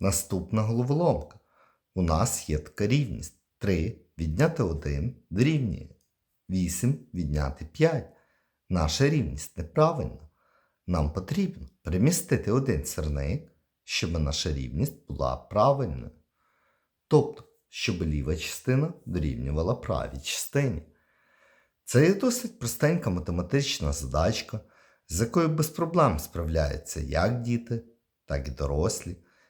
Наступна головоломка. У нас є така рівність. 3 відняти 1 дорівнює. 8 відняти 5. Наша рівність неправильна. Нам потрібно перемістити один сірник, щоб наша рівність була правильною. Тобто, щоб ліва частина дорівнювала правій частині. Це є досить простенька математична задачка, з якою без проблем справляються як діти, так і дорослі.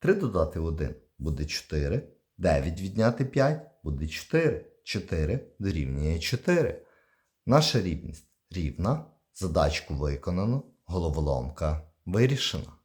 3 додати 1 буде 4, 9 відняти 5 буде 4, 4 дорівнює 4. Наша рівність рівна, задачку виконано, головоломка вирішена.